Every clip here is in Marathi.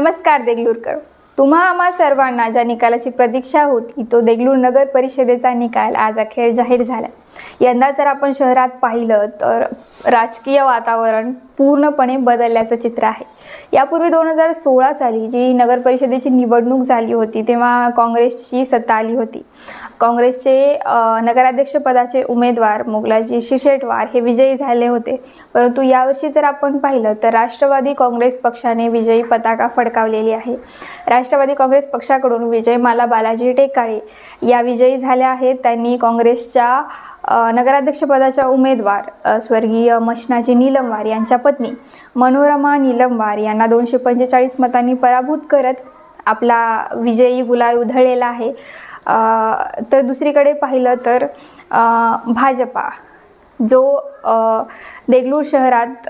नमस्कार देगलूरकर. तुम्हा आम्हा सर्वांना ज्या निकालाची प्रतीक्षा होती तो देगलूर नगर परिषदेचा निकाल आज अखेर जाहीर झाला. यंदा जर आपण शहरात पाहिलं तर राजकीय वातावरण पूर्णपणे बदलल्याचं चित्र आहे. यापूर्वी दोन हजार सोळा साली जी नगर परिषदेची निवडणूक झाली होती तेव्हा काँग्रेसची सत्ता आली होती. काँग्रेसचे नगराध्यक्षपदाचे उमेदवार मोगलाजी शिशेटवार हे विजयी झाले होते. परंतु यावर्षी जर आपण पाहिलं तर राष्ट्रवादी काँग्रेस पक्षाने विजयी पताका फडकावलेली आहे. राष्ट्रवादी काँग्रेस पक्षाकडून विजयमाला बालाजी टेकाळे या विजयी झाल्या आहेत. त्यांनी काँग्रेसच्या नगराध्यक्षपदाच्या उमेदवार स्वर्गीय मशनाजी नीलमवार यांच्या पत्नी मनोरमा नीलमवार यांना दोनशे पंचेचाळीस मतांनी पराभूत करत आपला विजयी गुलाल उधळलेला आहे. तर दुसरीकडे पाहिलं तर भाजपा जो देगलूर शहरात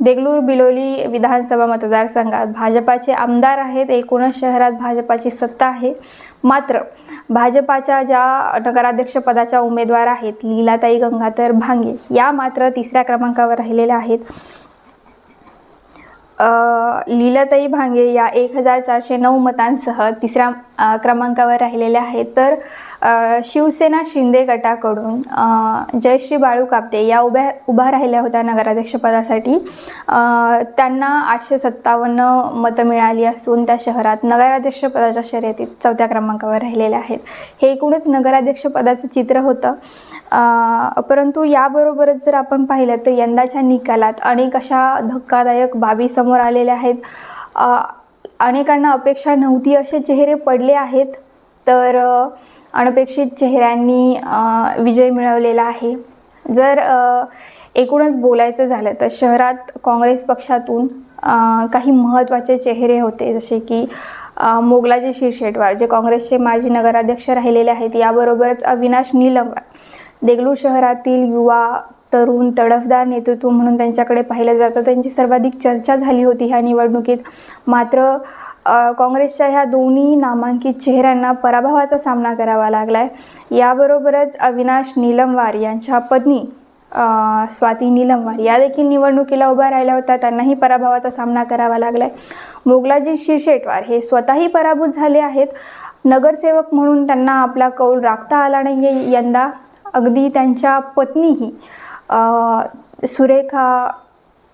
देगलूर बिलोली विधानसभा मतदारसंघात भाजपाचे आमदार आहेत एकूणच शहरात भाजपाची सत्ता आहे. मात्र भाजपाच्या ज्या नगराध्यक्षपदाच्या उमेदवार आहेत लीलाताई गंगाधर भांगे या मात्र तिसऱ्या क्रमांकावर राहिलेल्या आहेत. लीलाताई भांगे या एक हजार चारशे नऊ मतांसह तिसऱ्या क्रमांकावर राहिलेल्या आहेत. तर शिवसेना शिंदे गटाकडून जयश्री बाळू कापते या उभ्या उभा राहिल्या होत्या नगराध्यक्षपदासाठी त्यांना आठशे सत्तावन्न मतं मिळाली असून त्या शहरात नगराध्यक्षपदाच्या शर्यतीत चौथ्या क्रमांकावर राहिलेल्या आहेत. हे एकूणच नगराध्यक्षपदाचं चित्र होतं. परंतु याबरोबरच जर आपण पाहिलं तर यंदाच्या निकालात अनेक अशा धक्कादायक बाबी समोर आलेल्या आहेत. अनेकांना अपेक्षा नव्हती असे चेहरे पडले आहेत. तर अनपेक्षित चेहऱ्यांनी विजय मिळवलेला आहे. जर एकूणच बोलायचं झालं तर शहरात काँग्रेस पक्षातून काही महत्त्वाचे चेहरे होते. जसे की मोगलाजी शिरशेटवार जे काँग्रेसचे माजी नगराध्यक्ष राहिलेले आहेत. याबरोबरच अविनाश निलंगवार देगलूर शहरातील युवा तरुण तडफदार नेतृत्व म्हणून त्यांच्याकडे पाहिलं जातं. त्यांची सर्वाधिक चर्चा झाली होती ह्या निवडणुकीत. मात्र काँग्रेसच्या ह्या दोन्ही नामांकित चेहऱ्यांना पराभवाचा सामना करावा लागला आहे याबरोबरच अविनाश नीलमवार यांच्या पत्नी स्वाती नीलमवार या देखील निवडणुकीला उभ्या राहिल्या होत्या. त्यांनाही पराभवाचा सामना करावा लागला आहे मोगलाजी शिरशेटवार हे स्वतःही पराभूत झाले आहेत. नगरसेवक म्हणून त्यांना आपला कौल राखता आला नाही यंदा. अगदी त्यांच्या पत्नीही सुरेखा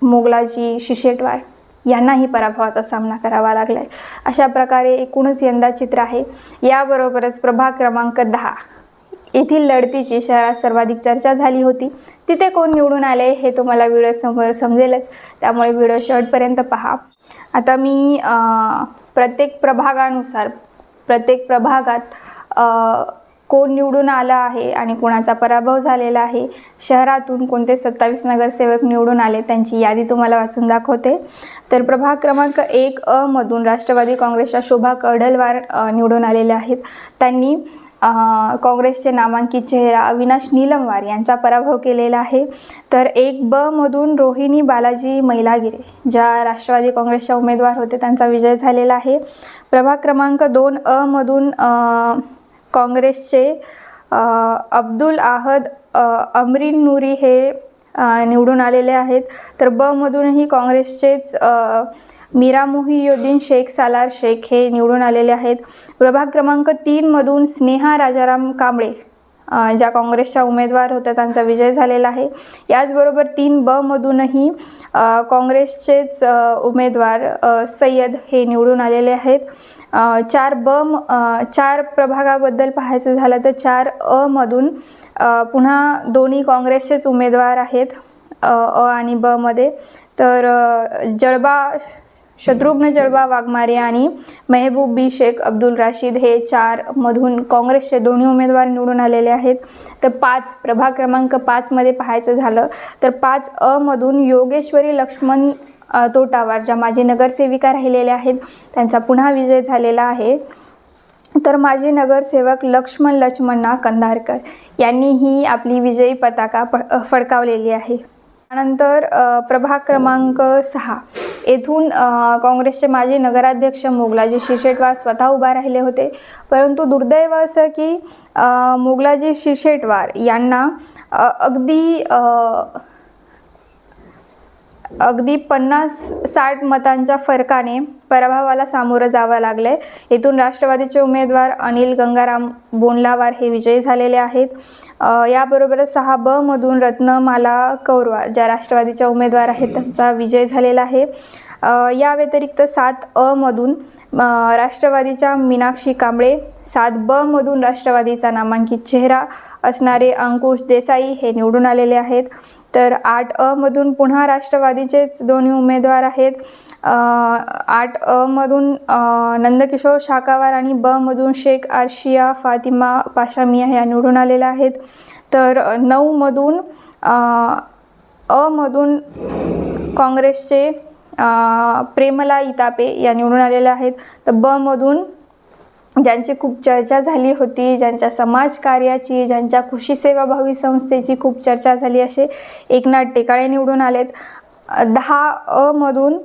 मोगलाजी शिशेटवाय यांनाही पराभवाचा सामना करावा लागला आहे अशा प्रकारे एकूणच यंदा चित्र आहे. याबरोबरच प्रभाग क्रमांक दहा येथील लढतीची शहरात सर्वाधिक चर्चा झाली होती. तिथे कोण निवडून आले हे तुम्हाला व्हिडिओ समोर समजेलच. त्यामुळे व्हिडिओ शॉर्टपर्यंत पहा. आता मी प्रत्येक प्रभागानुसार प्रत्येक प्रभागात कोण निवडून आलं आहे आणि कोणाचा पराभव झालेला आहे? शहरातून कोणते सत्तावीस नगरसेवक निवडून आले त्यांची यादी तुम्हाला वाचून दाखवते. तर प्रभाग क्रमांक एक अ मधून राष्ट्रवादी काँग्रेसच्या शोभा कडलवार निवडून आलेल्या आहेत. त्यांनी काँग्रेसचे नामांकित चेहरा अविनाश निलमवार यांचा पराभव केलेला आहे. तर एक ब मधून रोहिणी बालाजी मैलागिरे ज्या राष्ट्रवादी काँग्रेसच्या उमेदवार होते त्यांचा विजय झालेला आहे. प्रभाग क्रमांक दोन अ मधून काँग्रेसचे अब्दुल आहद अमरीन नूरी हे निवडून आलेले आहेत. तर ब मधूनही काँग्रेसचेच मीरा मोहियुद्दीन शेख सालार शेख हे निवडून आलेले आहेत. प्रभाग क्रमांक तीनमधून स्नेहा राजाराम कांबळे. ज्या काँग्रेसच्या उमेदवार होत्या त्यांचा विजय झालेला आहे. याचबरोबर तीन ब मधूनही काँग्रेसचेच उमेदवार सय्यद हे निवडून आलेले आहेत. चार ब चार प्रभागाबद्दल पाहायचं झालं तर चार अ मधून पुन्हा दोन्ही काँग्रेसचेच उमेदवार आहेत अ आणि ब मध्ये. तर जळबा शत्रुघ्न जळबा वाघमारे आणि मेहबूब बी शेख अब्दुल राशीद हे चार मधून काँग्रेसचे दोन्ही उमेदवार निवडून आलेले आहेत. तर पाच प्रभाग क्रमांक पाचमध्ये पाहायचं झालं तर पाच अ मधून योगेश्वरी लक्ष्मण तोटावार ज्या माजी नगरसेविका राहिलेल्या आहेत त्यांचा पुन्हा विजय झालेला आहे. तर माजी नगरसेवक लक्ष्मण लक्ष्मणा कंधारकर यांनीही आपली विजयी पताका प फडकावलेली आहे. त्यानंतर प्रभाग क्रमांक सहा. येथून काँग्रेसचे माजी नगराध्यक्ष मोगलाजी शिरशेटवार स्वतः उभा राहिले होते. परंतु दुर्दैव असं की मोगलाजी शिरशेटवार यांना अगदी अगदी पन्नास साठ मतांच्या फरकाने पराभवाला सामोरं जावं लागलं आहे येथून राष्ट्रवादीचे उमेदवार अनिल गंगाराम बोंडलावार हे विजयी झालेले आहेत. याबरोबरच सहा ब मधून रत्नमाला कौरवार ज्या राष्ट्रवादीच्या उमेदवार आहेत त्यांचा विजय झालेला आहे. या व्यतिरिक्त सात अ मधून राष्ट्रवादीच्या मीनाक्षी कांबळे सात ब मधून राष्ट्रवादीचा नामांकित चेहरा असणारे अंकुश देसाई हे निवडून आलेले आहेत. तर आठ अ मधून पुन्हा राष्ट्रवादीचेच दोन्ही उमेदवार आहेत. आठ अ मधून नंदकिशोर शाकावार आणि ब मधून शेख आर्शिया फातिमा पाशामिया ह्या निवडून आलेल्या आहेत. तर नऊ मधून अ मधून काँग्रेसचे प्रेमला इतापे या निवडून आलेल्या आहेत. तर ब मधून ज्यांची खूप चर्चा झाली होती ज्यांच्या समाजकार्याची ज्यांच्या कृषी सेवाभावी संस्थेची खूप चर्चा झाली असे एकनाथ टेकाळे निवडून आलेत. दहा अ मधून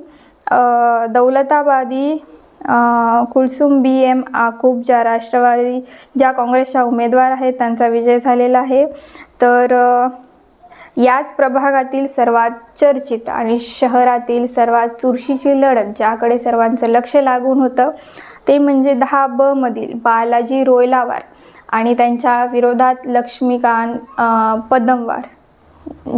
दौलताबादी कुलसुम बी एम आकूब ज्या राष्ट्रवादी ज्या काँग्रेसच्या उमेदवार आहेत त्यांचा विजय झालेला आहे. तर याच प्रभागातील सर्वात चर्चित आणि शहरातील सर्वात चुरशीची लढत ज्याकडे सर्वांचं लक्ष लागून होतं ते म्हणजे दहा ब मधील बालाजी रोयलावार आणि त्यांच्या विरोधात लक्ष्मीकांत पदमवार.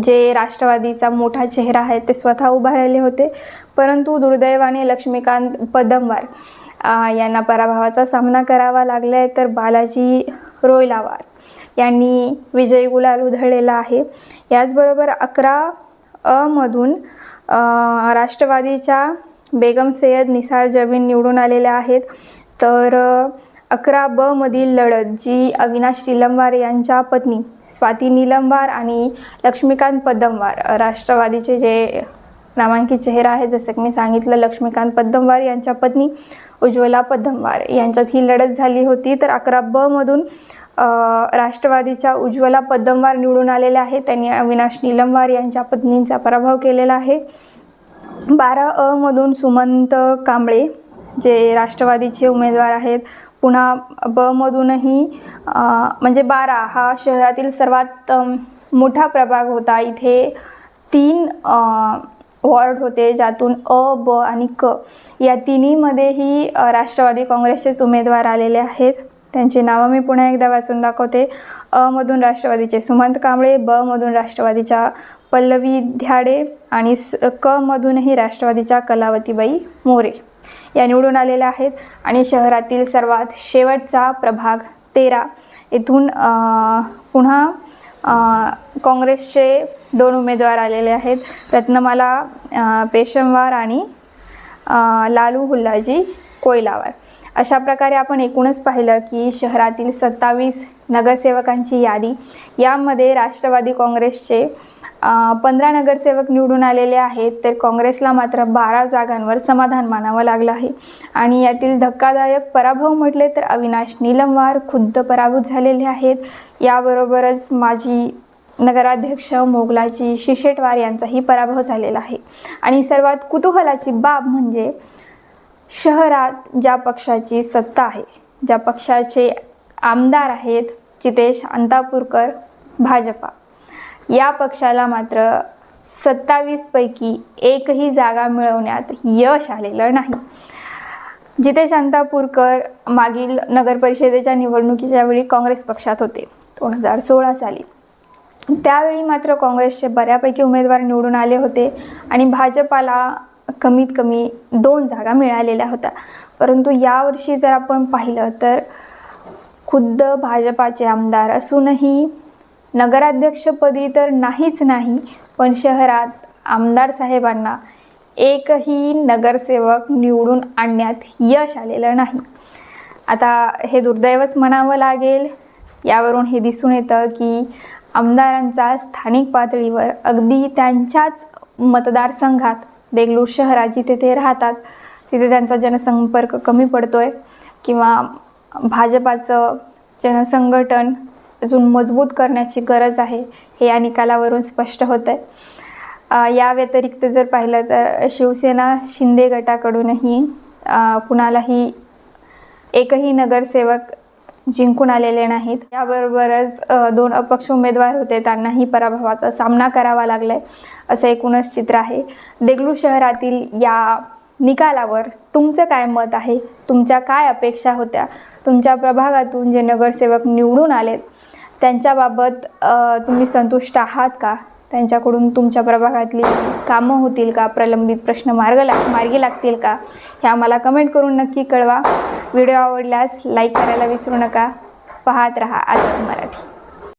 जे राष्ट्रवादीचा मोठा चेहरा आहे ते स्वतः उभा राहिले होते परंतु दुर्दैवाने लक्ष्मीकांत पदमवार यांना पराभवाचा सामना करावा लागला आहे तर बालाजी रोयलावार यांनी विजयी गुलाल उधळलेला आहे. याचबरोबर अकरा अमधून राष्ट्रवादीच्या बेगम सय्यद निसार जबीन निवडून आलेल्या आहेत. तर अकरा ब मधील लढत जी अविनाश निलंबार यांच्या पत्नी स्वाती निलंबार आणि लक्ष्मीकांत पद्मवार राष्ट्रवादीचे जे नामांकित चेहरा आहे जसं की मी सांगितलं लक्ष्मीकांत पद्मवार यांच्या पत्नी उज्ज्वला पद्मवार. यांच्यात ही लढत झाली होती. तर अकरा ब मधून राष्ट्रवादीच्या उज्ज्वला पद्मवार निवडून आलेल्या आहेत. त्यांनी अविनाश निलंबार यांच्या पत्नींचा पराभव केलेला आहे. बारा अ मधून सुमंत कांबळे जे राष्ट्रवादीचे उमेदवार आहेत पुन्हा ब मधूनही म्हणजे बारा हा शहरातील सर्वात मोठा प्रभाग होता. इथे तीन वॉर्ड होते ज्यातून अ ब आणि क. या तिन्हीमध्येही राष्ट्रवादी काँग्रेसचेच उमेदवार आलेले आहेत. त्यांची नावं मी पुन्हा एकदा वाचून दाखवते. अ मधून राष्ट्रवादीचे सुमंत कांबळे ब मधून राष्ट्रवादीच्या पल्लवी ध्याडे आणि स क मधूनही राष्ट्रवादीच्या कलावतीबाई मोरे. या निवडून आलेल्या आहेत आणि शहरातील सर्वात शेवटचा प्रभाग तेरा. येथून पुन्हा काँग्रेसचे दोन उमेदवार आलेले आहेत. रत्नमाला पेशमवार आणि लालू हुल्लाजी कोयलावर. अशा प्रकारे आपण एकूणच पाहिलं की शहरातील सत्तावीस नगरसेवकांची यादी यामध्ये राष्ट्रवादी काँग्रेसचे पंधरा नगरसेवक निवडून आलेले आहेत तर काँग्रेसला मात्र बारा जागांवर समाधान मानावं लागलं आहे. आणि यातील धक्कादायक पराभव म्हटले तर अविनाश निलमवार खुद्द पराभूत झालेले आहेत. याबरोबरच माजी नगराध्यक्ष मोगलाची शिशेटवार यांचाही पराभव झालेला आहे. आणि सर्वात कुतूहलाची बाब म्हणजे शहरात ज्या पक्षाची सत्ता आहे ज्या पक्षाचे आमदार आहेत जितेश अंतापूरकर भाजपा. या पक्षाला मात्र सत्तावीसपैकी एकही जागा मिळवण्यात यश आलेलं नाही. जिथे शांतापूरकर मागील नगरपरिषदेच्या निवडणुकीच्या वेळी काँग्रेस पक्षात होते दोन हजार सोळा साली. त्यावेळी मात्र काँग्रेसचे बऱ्यापैकी उमेदवार निवडून आले होते आणि भाजपाला कमीत कमी दोन जागा मिळालेल्या होत्या. परंतु यावर्षी जर आपण पाहिलं तर खुद्द भाजपाचे आमदार असूनही नगराध्यक्षपदी तर नाहीच नाही पण शहरात आमदार साहेबांना एकही नगरसेवक निवडून आणण्यात यश आलेलं नाही. आता हे दुर्दैवच म्हणावं लागेल. यावरून हे दिसून येतं की आमदारांचा स्थानिक पातळीवर अगदी त्यांच्याच मतदारसंघात देगलूर शहरात जिथे ते राहतात तिथे त्यांचा जनसंपर्क कमी पडतो आहे किंवा भाजपाचं जनसंघटन अजून मजबूत करण्याची गरज आहे हे या निकालावरून स्पष्ट होतं आहे या व्यतिरिक्त जर पाहिलं तर शिवसेना शिंदे गटाकडूनही कुणालाही एकही नगरसेवक जिंकून आलेले नाहीत. याबरोबरच दोन अपक्ष उमेदवार होते त्यांनाही पराभवाचा सामना करावा लागलाय असं एकूणच चित्र आहे. देगलूर शहरातील या निकालावर तुमचं काय मत आहे? तुमच्या काय अपेक्षा होत्या? तुमच्या प्रभागातून जे नगरसेवक निवडून आलेत त्यांच्याबाबत तुम्ही संतुष्ट आहात का? त्यांच्याकडून तुमच्या प्रभागातली कामं होतील का? प्रलंबित प्रश्न मार्ग लाग मार्गी लागतील का? हे आम्हाला कमेंट करून नक्की कळवा. व्हिडिओ आवडल्यास लाईक करायला विसरू नका. पाहत रहा आज मराठी.